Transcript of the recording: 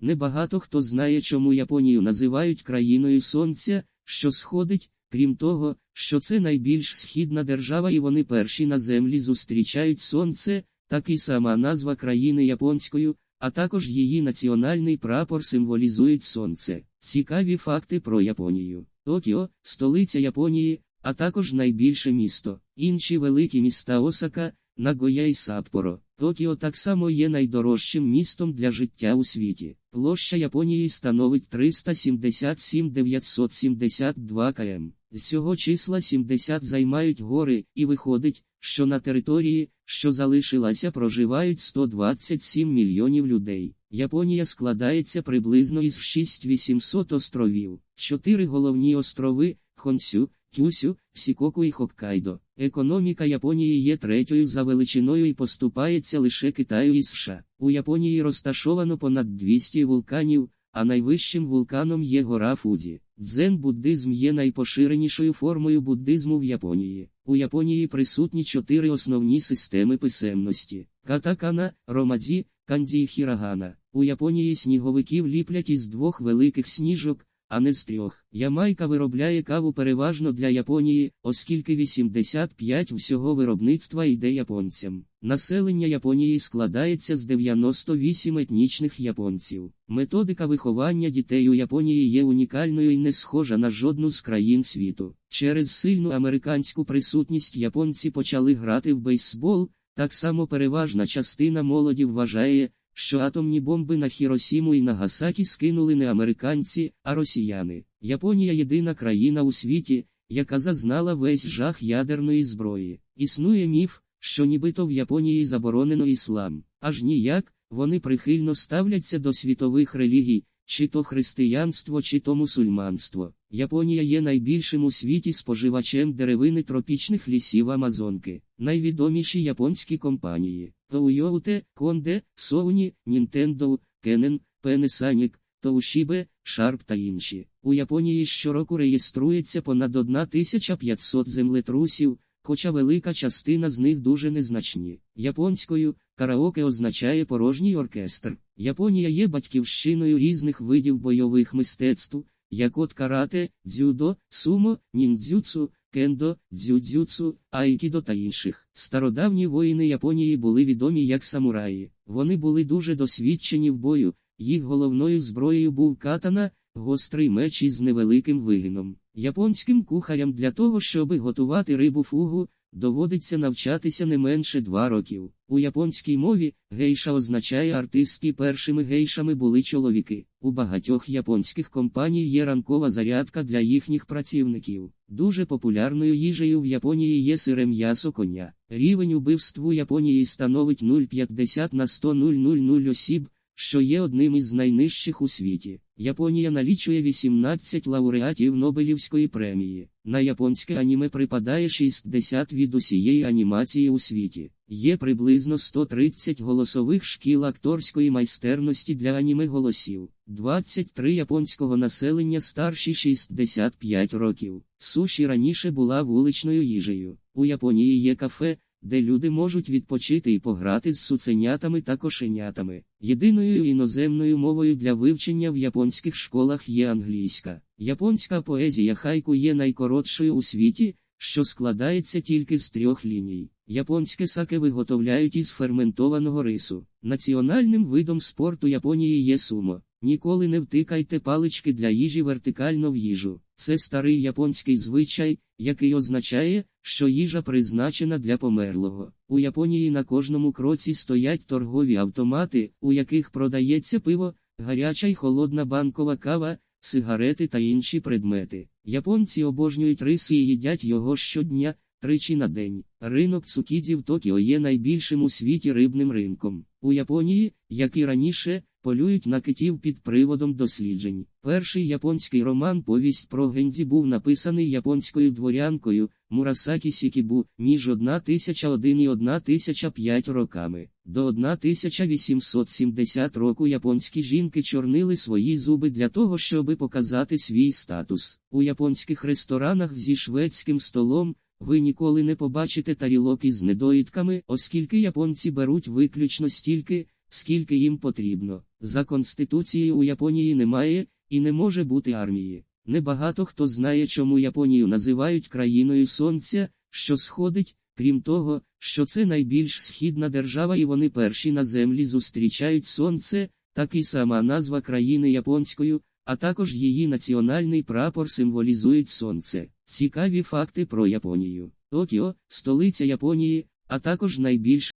Небагато хто знає, чому Японію називають країною сонця, що сходить, крім того, що це найбільш східна держава і вони перші на землі зустрічають сонце, так і сама назва країни японською, а також її національний прапор символізують сонце. Цікаві факти про Японію. Токіо, столиця Японії, а також найбільше місто. Інші великі міста Осака, Нагоя і Саппоро. Токіо так само є найдорожчим містом для життя у світі. Площа Японії становить 377 972 км. З цього числа 70 займають гори, і виходить, що на території, що залишилася, проживають 127 мільйонів людей. Японія складається приблизно із 6800 островів, чотири головні острови Хонсю, Кюсю, Сікоку і Хоккайдо. Економіка Японії є третьою за величиною і поступається лише Китаю і США. У Японії розташовано понад 200 вулканів, а найвищим вулканом є гора Фудзі. Дзен-буддизм є найпоширенішою формою буддизму в Японії. У Японії присутні чотири основні системи писемності: катакана, ромадзі, канді і хірагана. У Японії сніговиків ліплять із двох великих сніжок, а не з трьох. Ямайка виробляє каву переважно для Японії, оскільки 85 всього виробництва йде японцям. Населення Японії складається з 98 етнічних японців. Методика виховання дітей у Японії є унікальною і не схожа на жодну з країн світу. Через сильну американську присутність японці почали грати в бейсбол, так само переважна частина молоді вважає, що атомні бомби на Хіросіму і Нагасакі скинули не американці, а росіяни. Японія єдина країна у світі, яка зазнала весь жах ядерної зброї. Існує міф, що нібито в Японії заборонено іслам, аж ніяк, вони прихильно ставляться до світових релігій, чи то християнство, чи то мусульманство. Японія є найбільшим у світі споживачем деревини тропічних лісів Амазонки. Найвідоміші японські компанії Toyota, Honda, Sony, Nintendo, Canon, Panasonic, Toshiba, Sharp та інші. У Японії щороку реєструється понад 1500 землетрусів, хоча велика частина з них дуже незначні. Японською караоке означає порожній оркестр. Японія є батьківщиною різних видів бойових мистецтв, як от карате, дзюдо, сумо, ніндзюцу, кендо, дзюдзюцу, айкідо та інших. Стародавні воїни Японії були відомі як самураї. Вони були дуже досвідчені в бою, їх головною зброєю був катана, гострий меч із невеликим вигином. Японським кухарям для того, щоб готувати рибу фугу, доводиться навчатися не менше два років. У японській мові гейша означає артистки першими гейшами були чоловіки. У багатьох японських компаній є ранкова зарядка для їхніх працівників. Дуже популярною їжею в Японії є сире м'ясо коня. Рівень убивств у Японії становить 0,50 на 100 000 осіб що є одним із найнижчих у світі. Японія налічує 18 лауреатів Нобелівської премії. На японське аніме припадає 60 від усієї анімації у світі. Є приблизно 130 голосових шкіл акторської майстерності для аніме голосів, 23 японського населення старші 65 років. Суші раніше була вуличною їжею. У Японії є кафе, де люди можуть відпочити і пограти з суценятами та кошенятами. Єдиною іноземною мовою для вивчення в японських школах є англійська. Японська поезія хайку є найкоротшою у світі, що складається тільки з трьох ліній. Японське саке виготовляють із ферментованого рису. Національним видом спорту Японії є сумо. Ніколи не втикайте палички для їжі вертикально в їжу. Це старий японський звичай, який означає, що їжа призначена для померлого. У Японії на кожному кроці стоять торгові автомати, у яких продається пиво, гаряча й холодна банкова кава, сигарети та інші предмети. Японці обожнюють рис і їдять його щодня, тричі на день. Ринок Цукідзі в Токіо є найбільшим у світі рибним ринком. У Японії, як і раніше, полюють на китів під приводом досліджень. Перший японський роман Повість про Гензі був написаний японською дворянкою Мурасакі Сікібу між 1001 і 1005 роками. До 1870 року японські жінки чорнили свої зуби для того, щоб показати свій статус. У японських ресторанах зі шведським столом. Ви ніколи не побачите тарілок із недоїдками, оскільки японці беруть виключно стільки, скільки їм потрібно. За конституцією у Японії немає і не може бути армії. Небагато хто знає, чому Японію називають країною сонця, що сходить, крім того, що це найбільш східна держава і вони перші на землі зустрічають сонце, так і сама назва країни японською, а також її національний прапор символізують сонце. Цікаві факти про Японію. Токіо, столиця Японії, а також найбільш